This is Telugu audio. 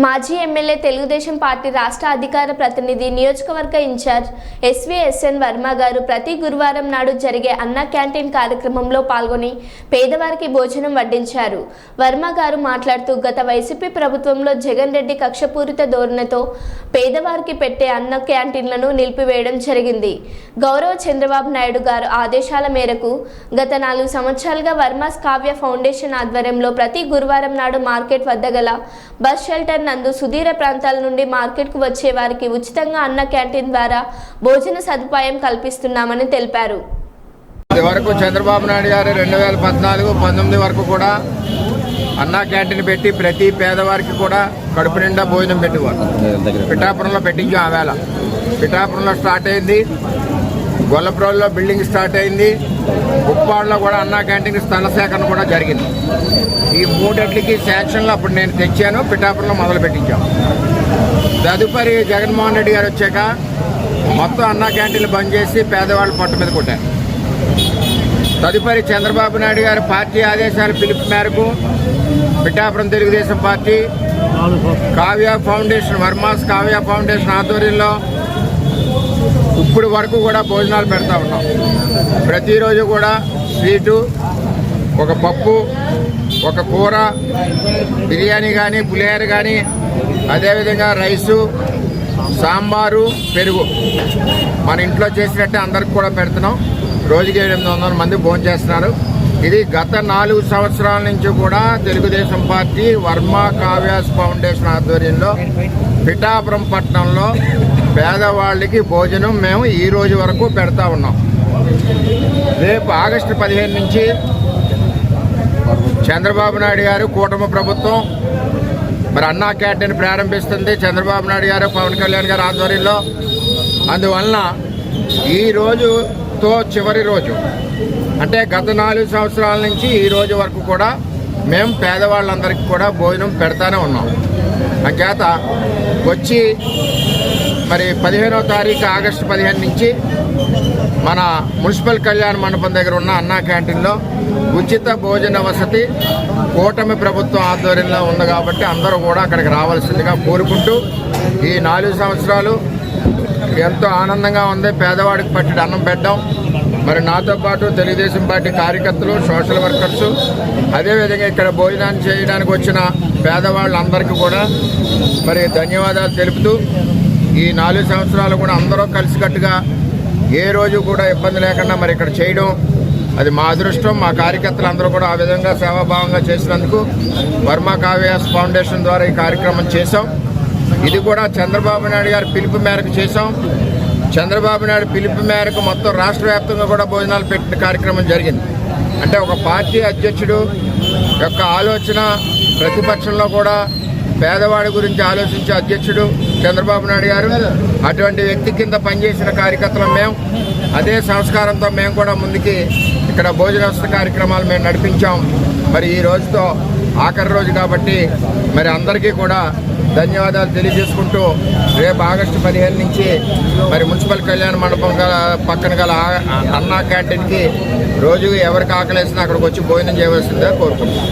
మాజీ ఎమ్మెల్యే తెలుగుదేశం పార్టీ రాష్ట్ర అధికార ప్రతినిధి నియోజకవర్గ ఇన్ఛార్జ్ ఎస్విఎస్ఎన్ వర్మ గారు ప్రతి గురువారం నాడు జరిగే అన్న క్యాంటీన్ కార్యక్రమంలో పాల్గొని పేదవారికి భోజనం వడ్డించారు. వర్మ గారు మాట్లాడుతూ గత వైసీపీ ప్రభుత్వంలో జగన్ రెడ్డి కక్షపూరిత ధోరణితో పేదవారికి పెట్టే అన్న క్యాంటీన్లను నిలిపివేయడం జరిగింది. గౌరవ చంద్రబాబు నాయుడు గారు ఆదేశాల మేరకు గత నాలుగు సంవత్సరాలుగా వర్మ కావ్య ఫౌండేషన్ ఆధ్వర్యంలో ప్రతి గురువారం నాడు మార్కెట్ వద్ద గల బస్ షెల్టర్ నందు సుదూర ప్రాంతాల నుండి మార్కెట్కు వచ్చే వారికి ఉచితంగా అన్న క్యాంటీన్ ద్వారా భోజన సదుపాయం కల్పిస్తున్నామని తెలిపారు. ఇది వరకు చంద్రబాబు నాయుడు గారు రెండు వేల పద్నాలుగు పంతొమ్మిది వరకు కూడా అన్నా క్యాంటీన్ పెట్టి ప్రతి పేదవారికి కూడా కడుపు నిండా భోజనం పెట్టేవారు. పిఠాపురంలో పెట్టించాం ఆ వేళ. పిఠాపురంలో స్టార్ట్ అయింది. గొల్లపురంలో బిల్డింగ్ స్టార్ట్ అయింది. ఉప్పాడులో కూడా అన్నా క్యాంటీన్ స్థల సేకరణ కూడా జరిగింది. ఈ మూడట్లకి శాంక్షన్లు అప్పుడు నేను తెచ్చాను. పిఠాపురంలో మొదలు పెట్టించాం. తదుపరి జగన్మోహన్ రెడ్డి గారు వచ్చాక మొత్తం అన్నా క్యాంటీన్లు బంద్ చేసి పేదవాళ్ళు పొట్ట మీద కొట్టారు. తదుపరి చంద్రబాబు నాయుడు గారి పార్టీ ఆదేశాల పిలుపు మేరకు Pithapuram Telugu Desam party Kavya foundation Varma's Kavya foundation ఆధ్వర్యంలో ఇప్పుడు వరకు కూడా భోజనాలు పెడతా ఉన్నాం. ప్రతిరోజు కూడా స్వీటు ఒక పప్పు ఒక కూర బిర్యానీ కానీ పులిహోర కానీ అదేవిధంగా రైసు సాంబారు పెరుగు. మన ఇంట్లో చేసినట్టే అందరికి కూడా పెడుతున్నాం. రోజుకి ఎనిమిది వందల మంది భోంచేస్తున్నారు ఇది గత నాలుగు సంవత్సరాల నుంచి కూడా తెలుగుదేశం పార్టీ వర్మ కావ్యాస్ ఫౌండేషన్ ఆధ్వర్యంలో పిఠాపురం పట్టణంలో పేదవాళ్ళకి భోజనం మేము ఈ రోజు వరకు పెడతా ఉన్నాం. రేపు ఆగస్టు పదిహేను నుంచి చంద్రబాబు నాయుడు గారు కూటమి ప్రభుత్వం మరి అన్నా క్యాంటీన్ ప్రారంభిస్తుంది. చంద్రబాబు నాయుడు గారు పవన్ కళ్యాణ్ గారు ఆధ్వర్యంలో. అందువలన ఈ రోజుతో చివరి రోజు. అంటే గత నాలుగు సంవత్సరాల నుంచి ఈ రోజు వరకు కూడా మేము పేదవాళ్ళందరికీ కూడా భోజనం పెడతానే ఉన్నాం. అంచేత వచ్చి మరి పదిహేనో తారీఖు ఆగస్టు పదిహేను నుంచి మన మున్సిపల్ కళ్యాణ మండపం దగ్గర ఉన్న అన్నా క్యాంటీన్లో ఉచిత భోజన వసతి కూటమి ప్రభుత్వం ఆధ్వర్యంలో ఉంది కాబట్టి అందరూ కూడా అక్కడికి రావాల్సిందిగా కోరుకుంటూ ఈ నాలుగు సంవత్సరాలు ఎంతో ఆనందంగా ఉంది. పేదవాడికి పట్టి అన్నం పెట్టడం మరి నాతో పాటు తెలుగుదేశం పార్టీ కార్యకర్తలు సోషల్ వర్కర్స్ అదేవిధంగా ఇక్కడ భోజనాన్ని చేయడానికి వచ్చిన పేదవాళ్ళందరికీ కూడా మరి ధన్యవాదాలు తెలుపుతూ ఈ నాలుగు సంవత్సరాలు కూడా అందరూ కలిసికట్టుగా ఏ రోజు కూడా ఇబ్బంది లేకుండా మరి ఇక్కడ చేయడం అది మా అదృష్టం మా కార్యకర్తలు అందరూ కూడా ఆ విధంగా సేవాభావంగా చేసినందుకు వర్మ కావ్యాస్ ఫౌండేషన్ ద్వారా ఈ కార్యక్రమం చేశాం. ఇది కూడా చంద్రబాబు నాయుడు గారి పిలుపు మేరకు చేశాం. చంద్రబాబు నాయుడు పిలుపు మేరకు మొత్తం రాష్ట్ర వ్యాప్తంగా కూడా భోజనాలు పెట్టిన కార్యక్రమం జరిగింది. అంటే ఒక పార్టీ అధ్యక్షుడు యొక్క ఆలోచన ప్రతిపక్షంలో కూడా పేదవాడి గురించి ఆలోచించే అధ్యక్షుడు చంద్రబాబు నాయుడు గారు అటువంటి వ్యక్తి కింద పనిచేసిన కార్యకర్తలు మేము అదే సంస్కారంతో మేము కూడా ముందుకి ఇక్కడ భోజన కార్యక్రమాలు మేము నడిపించాం. మరి ఈ రోజుతో ఆఖరి రోజు కాబట్టి మరి అందరికీ కూడా ధన్యవాదాలు తెలియజేసుకుంటూ రేపు ఆగస్టు పదిహేను నుంచి మరి మున్సిపల్ కళ్యాణ మండపం గల పక్కన గల అన్నా క్యాంటీన్కి రోజు ఎవరికి ఆకలేసినా అక్కడికి వచ్చి భోజనం చేయవలసిందే కోరుకుంటున్నాం.